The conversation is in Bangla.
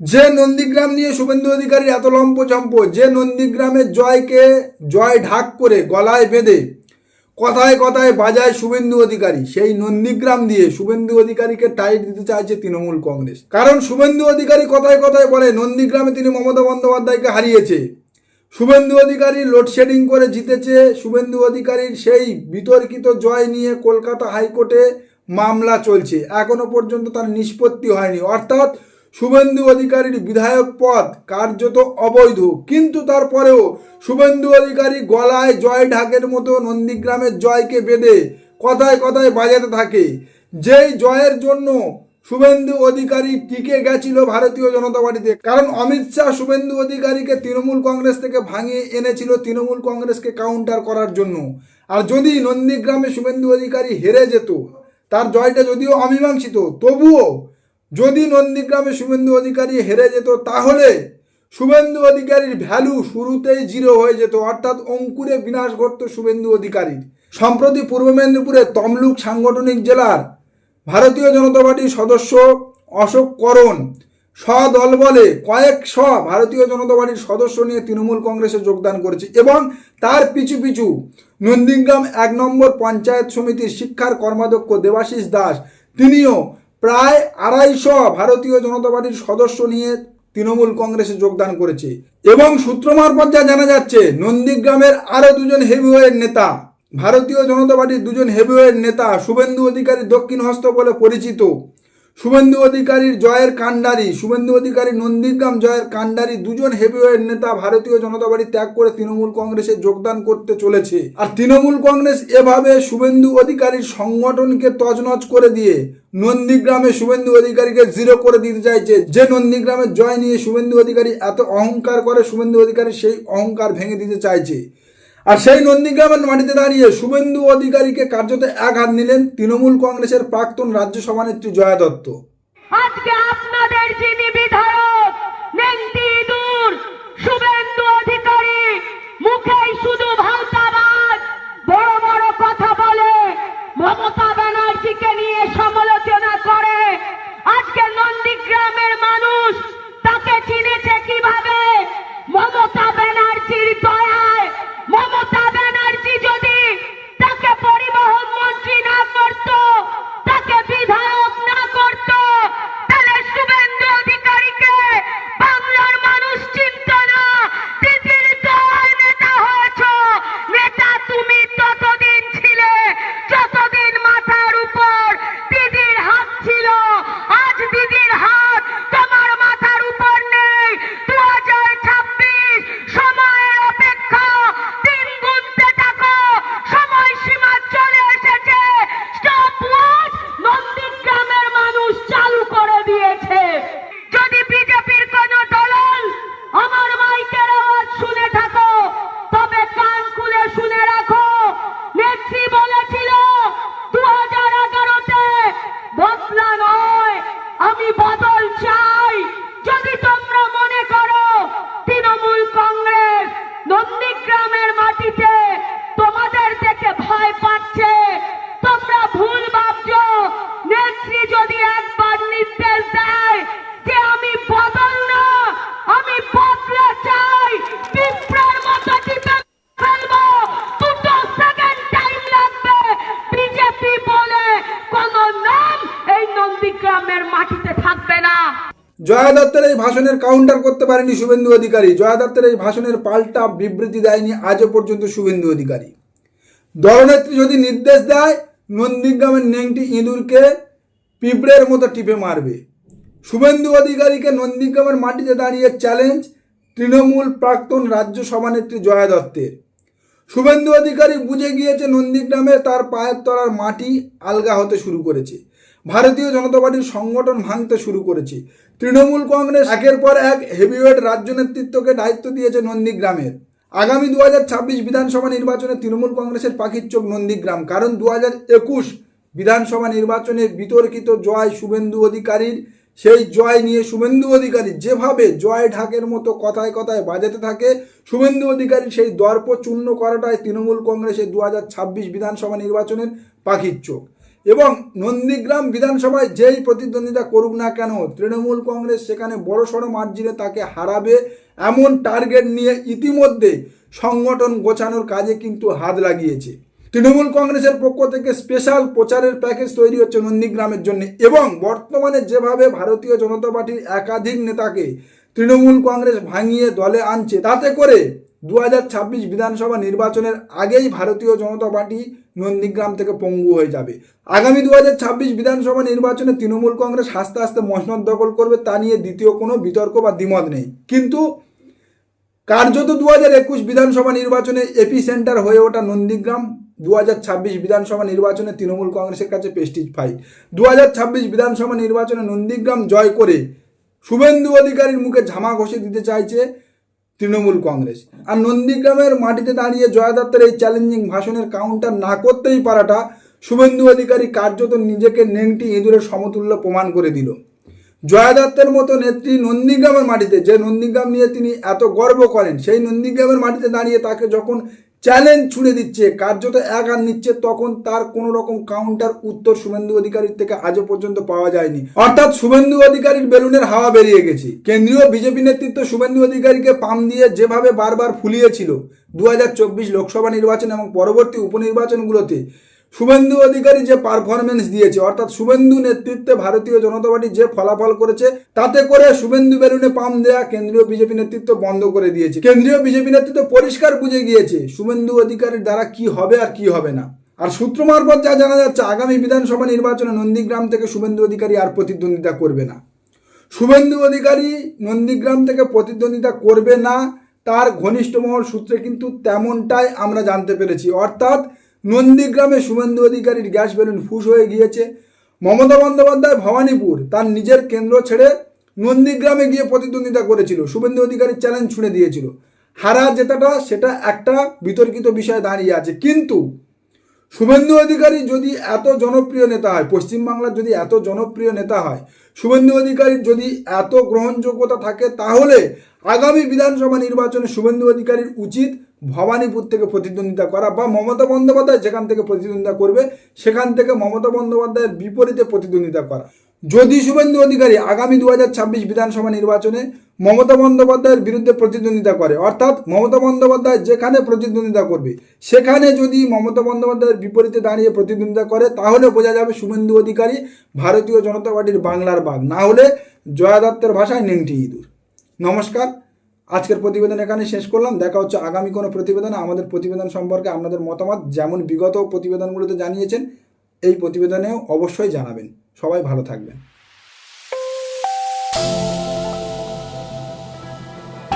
যে নন্দীগ্রাম নিয়ে শুভেন্দু অধিকারী এত লম্পচম্প যে নন্দীগ্রামের জয়কে জয় ঢাক করে গলায় বেঁধে কথায় কথায় বাজায় শুভেন্দু অধিকারী, সেই নন্দীগ্রাম দিয়ে শুভেন্দু অধিকারীকে টাইট দিতে চাইছে তৃণমূল কংগ্রেস। কারণ শুভেন্দু অধিকারী কথায় কথায় বলে, নন্দীগ্রামে তিনি মমতা বন্দ্যোপাধ্যায়কে হারিয়েছে। শুভেন্দু অধিকারী লোডশেডিং করে জিতেছে। শুভেন্দু অধিকারীর সেই বিতর্কিত জয় নিয়ে কলকাতা হাইকোর্টে মামলা চলছে। এখনও পর্যন্ত তার নিষ্পত্তি হয়নি। অর্থাৎ শুভেন্দু অধিকারীর বিধায়ক পদ কার্যত অবৈধ। কিন্তু তারপরেও শুভেন্দু অধিকারী গলায় জয় ঢাকের মতো নন্দীগ্রামের জয়কে বেঁধে কথায় কথায় বাজাতে থাকে। যেই জয়ের জন্য শুভেন্দু অধিকারী টিকে গেছিল ভারতীয় জনতা পার্টিতে, কারণ অমিত শাহ শুভেন্দু অধিকারীকে তৃণমূল কংগ্রেস থেকে ভাঙিয়ে এনেছিল তৃণমূল কংগ্রেসকে কাউন্টার করার জন্য। আর যদি নন্দীগ্রামে শুভেন্দু অধিকারী হেরে যেত তার জয়টা যদিও অমীমাংসিত, তবুও যদি নন্দীগ্রামে শুভেন্দু অধিকারী হেরে যেত, তাহলে শুভেন্দু অধিকারীর ভ্যালু শুরুতেই জিরো হয়ে যেত। অর্থাৎ অঙ্কুরে বিনাশ ঘটত শুভেন্দু অধিকারীর। সম্প্রতি পূর্ব মেদিনীপুরে তমলুক সাংগঠনিক জেলার ভারতীয় জনতা পার্টির সদস্য অশোক করণ স্বদল বলে কয়েক শ ভারতীয় জনতা পার্টির সদস্য নিয়ে তৃণমূল কংগ্রেসে যোগদান করেছে এবং তার পিছু পিছু নন্দীগ্রাম এক নম্বর পঞ্চায়েত সমিতির শিক্ষার কর্মাধ্যক্ষ দেবাশিস দাস, তিনিও প্রায় আড়াইশো ভারতীয় জনতা পার্টির সদস্য নিয়ে তৃণমূল কংগ্রেসে যোগদান করেছে। এবং সূত্র মারফত যা জানা যাচ্ছে, নন্দীগ্রামের আরও দুজন হেভিওয়েট নেতা, ভারতীয় জনতা পার্টির দুজন হেভিওয়েট নেতা, শুভেন্দু অধিকারী দক্ষিণ হস্ত বলে পরিচিত। শুভেন্দু অধিকারীর জয়ের কাণ্ডারি, শুভেন্দু অধিকারী নন্দীগ্রাম জয়ের কাণ্ডারি, দুজন হেভিওয়েট নেতা ভারতীয় জনতা পার্টি ত্যাগ করে তৃণমূল কংগ্রেসে যোগদান করতে চলেছে। আর তৃণমূল কংগ্রেস এভাবে শুভেন্দু অধিকারীর সংগঠনকে তছনছ করে দিয়ে নন্দীগ্রামে শুভেন্দু অধিকারীকে জিরো করে দিতে চাইছে। যে নন্দীগ্রামের জয় নিয়ে শুভেন্দু অধিকারী এত অহংকার করে, শুভেন্দু অধিকারী সেই অহংকার ভেঙে দিতে চাইছে। আর সেই নন্দীগ্রামের মাটিতে দাঁড়িয়ে শুভেন্দু অধিকারীকে কার্যত এক হাত নিলেন তৃণমূল কংগ্রেসের প্রাক্তন রাজ্য সভানেত্রী জয়া দত্ত। আজকে আপনাদের যিনি বিধায়ক জয়া দত্তের এই ভাষণের কাউন্টার করতে পারেনি শুভেন্দু অধিকারী। জয়া দত্তের এই ভাষণের পাল্টা বিবৃতি দেয়নি আজও পর্যন্ত শুভেন্দু অধিকারী। দলনেত্রী যদি নির্দেশ দেয়, নন্দীগ্রামের নেংটি ইঁদুরকে পিঁপড়ের মতো টিপে মারবে। শুভেন্দু অধিকারীকে নন্দীগ্রামের মাটিতে দাঁড়িয়ে চ্যালেঞ্জ তৃণমূল প্রাক্তন রাজ্য সভানেত্রী জয়া দত্তের। শুভেন্দু অধিকারী বুঝে গিয়েছে নন্দীগ্রামে তার পায়ের তলার মাটি আলগা হতে শুরু করেছে। ভারতীয় জনতা পার্টির সংগঠন ভাঙতে শুরু করেছে। তৃণমূল কংগ্রেস একের পর এক হেভিওয়েট রাজ্য নেতৃত্বকে দায়িত্ব দিয়েছে নন্দীগ্রামের। আগামী দু হাজার ছাব্বিশ বিধানসভা নির্বাচনে তৃণমূল কংগ্রেসের পাখির চোখ নন্দীগ্রাম, কারণ দু বিধানসভা নির্বাচনে বিতর্কিত জয় শুভেন্দু অধিকারীর, সেই জয় নিয়ে শুভেন্দু অধিকারী যেভাবে জয় ঢাকের মতো কথায় কথায় বাজাতে থাকে, শুভেন্দু অধিকারী সেই দর্প চূর্ণ করাটাই তৃণমূল কংগ্রেসের দু হাজার ছাব্বিশ বিধানসভা নির্বাচনের পাখির চোখ। এবং নন্দীগ্রাম বিধানসভায় যেই প্রতিদ্বন্দ্বিতা করুক না কেন, তৃণমূল কংগ্রেস সেখানে বড় সড়ো মার্জিনে তাকে হারাবে এমন টার্গেট নিয়ে ইতিমধ্যে সংগঠন গোছানোর কাজে কিন্তু হাত লাগিয়েছে। তৃণমূল কংগ্রেসের পক্ষ থেকে স্পেশাল প্রচারের প্যাকেজ তৈরি হচ্ছে নন্দীগ্রামের জন্য এবং বর্তমানে যেভাবে ভারতীয় জনতা পার্টির একাধিক নেতাকে তৃণমূল কংগ্রেস ভাঙিয়ে দলে আনছে, তাতে করে দু হাজার ছাব্বিশ বিধানসভা নির্বাচনের আগেই ভারতীয় জনতা পার্টি নন্দীগ্রাম থেকে পঙ্গু হয়ে যাবে। আগামী দু হাজার ছাব্বিশ বিধানসভা নির্বাচনে তৃণমূল কংগ্রেস আস্তে আস্তে মসনদ দখল করবে, তা নিয়ে দ্বিতীয় কোনো বিতর্ক বা দ্বিমত নেই। কিন্তু কার্যত দু হাজার একুশ বিধানসভা নির্বাচনে এপি সেন্টার হয়ে ওঠা নন্দীগ্রাম দু হাজার ছাব্বিশ বিধানসভা নির্বাচনে তৃণমূল কংগ্রেসের কাছে পেস্টিজ ফাইট দু হাজার ছাব্বিশ বিধানসভা নির্বাচনে নন্দীগ্রাম জয় করে শুভেন্দু অধিকারীর মুখে ঝামা ঘষে দিতে চাইছে তৃণমূল কংগ্রেস। আর নন্দীগ্রামের মাটিতে দাঁড়িয়ে জয়া দত্তের এই চ্যালেঞ্জিং ভাষণের কাউন্টার না করতেই পারাটা শুভেন্দু অধিকারী কার্যত নিজেকে নেংটি ইঁদুরের সমতুল্য প্রমাণ করে দিল। জয়া দত্তের মতো নেত্রী নন্দীগ্রামের মাটিতে, যে নন্দীগ্রাম নিয়ে তিনি এত গর্ব করেন, সেই নন্দীগ্রামের মাটিতে দাঁড়িয়ে তাকে যখন চ্যালেঞ্জ ছুড়ে দিচ্ছে, কার্যত এক আর নিচ্ছে, তখন তার কোনো রকম কাউন্টার উত্তর শুভেন্দু অধিকারীর থেকে আজও পর্যন্ত পাওয়া যায়নি। অর্থাৎ শুভেন্দু অধিকারীর বেলুনের হাওয়া বেরিয়ে গেছে। কেন্দ্রীয় বিজেপি নেতৃত্ব শুভেন্দু অধিকারীকে পাম দিয়ে যেভাবে বারবার ফুলিয়েছিল দু হাজার চব্বিশ লোকসভা নির্বাচন এবং পরবর্তী উপনির্বাচনগুলোতে শুভেন্দু অধিকারী যে পারফরমেন্স দিয়েছে, অর্থাৎ শুভেন্দু নেতৃত্বে ভারতীয় জনতা পার্টি যে ফলাফল করেছে, তাতে করে শুভেন্দু বেলুনে পাম দেয়া কেন্দ্রীয় বিজেপি নেতৃত্ব বন্ধ করে দিয়েছে। কেন্দ্রীয় বিজেপি নেতৃত্ব পরিষ্কার বুঝে গিয়েছে শুভেন্দু অধিকারীর দ্বারা কি হবে আর কি হবে না। আর সূত্র মারফত যা জানা যাচ্ছে, আগামী বিধানসভা নির্বাচনে নন্দীগ্রাম থেকে শুভেন্দু অধিকারী আর প্রতিদ্বন্দ্বিতা করবে না। শুভেন্দু অধিকারী নন্দীগ্রাম থেকে প্রতিদ্বন্দ্বিতা করবে না, তার ঘনিষ্ঠ মহল সূত্রে কিন্তু তেমনটাই আমরা জানতে পেরেছি। অর্থাৎ নন্দীগ্রামে শুভেন্দু অধিকারীর গ্যাস বেলুন ফুস হয়ে গিয়েছে। মমতা বন্দ্যোপাধ্যায় ভবানীপুর তার নিজের কেন্দ্র ছেড়ে নন্দীগ্রামে গিয়ে প্রতিদ্বন্দ্বিতা করেছিল। শুভেন্দু অধিকারীর চ্যালেঞ্জ ছুঁড়ে দিয়েছিল। হারা জেতাটা, সেটা একটা বিতর্কিত বিষয় দাঁড়িয়ে আছে। কিন্তু শুভেন্দু অধিকারী যদি এত জনপ্রিয় নেতা হয়, পশ্চিমবাংলার যদি এত জনপ্রিয় নেতা হয়, শুভেন্দু অধিকারীর যদি এত গ্রহণযোগ্যতা থাকে, তাহলে আগামী বিধানসভা নির্বাচনে শুভেন্দু অধিকারীর উচিত ভবানীপুর থেকে প্রতিদ্বন্দ্বিতা করা বা মমতা বন্দ্যোপাধ্যায় যেখান থেকে প্রতিদ্বন্দ্বিতা করবে, সেখান থেকে মমতা বন্দ্যোপাধ্যায়ের বিপরীতে প্রতিদ্বন্দ্বিতা করা। যদি শুভেন্দু অধিকারী আগামী দু হাজার ছাব্বিশ বিধানসভা নির্বাচনে মমতা বন্দ্যোপাধ্যায়ের বিরুদ্ধে প্রতিদ্বন্দ্বিতা করে, অর্থাৎ মমতা বন্দ্যোপাধ্যায় যেখানে প্রতিদ্বন্দ্বিতা করবে, সেখানে যদি মমতা বন্দ্যোপাধ্যায়ের বিপরীতে দাঁড়িয়ে প্রতিদ্বন্দ্বিতা করে, তাহলে বোঝা যাবে শুভেন্দু অধিকারী ভারতীয় জনতা পার্টির বাংলার বাঘ। না হলে জয়া দত্তের ভাষায় নেংটি ইঁদুর। নমস্কার আজকের প্রতিবেদন এখানে শেষ করলাম। দেখা হচ্ছে আগামী কোনো প্রতিবেদনে। আমাদের প্রতিবেদন সম্পর্কে আপনাদের মতামত যেমন বিগত প্রতিবেদনগুলোতে জানিয়েছেন, এই প্রতিবেদনেও অবশ্যই জানাবেন। সবাই ভালো থাকবেন।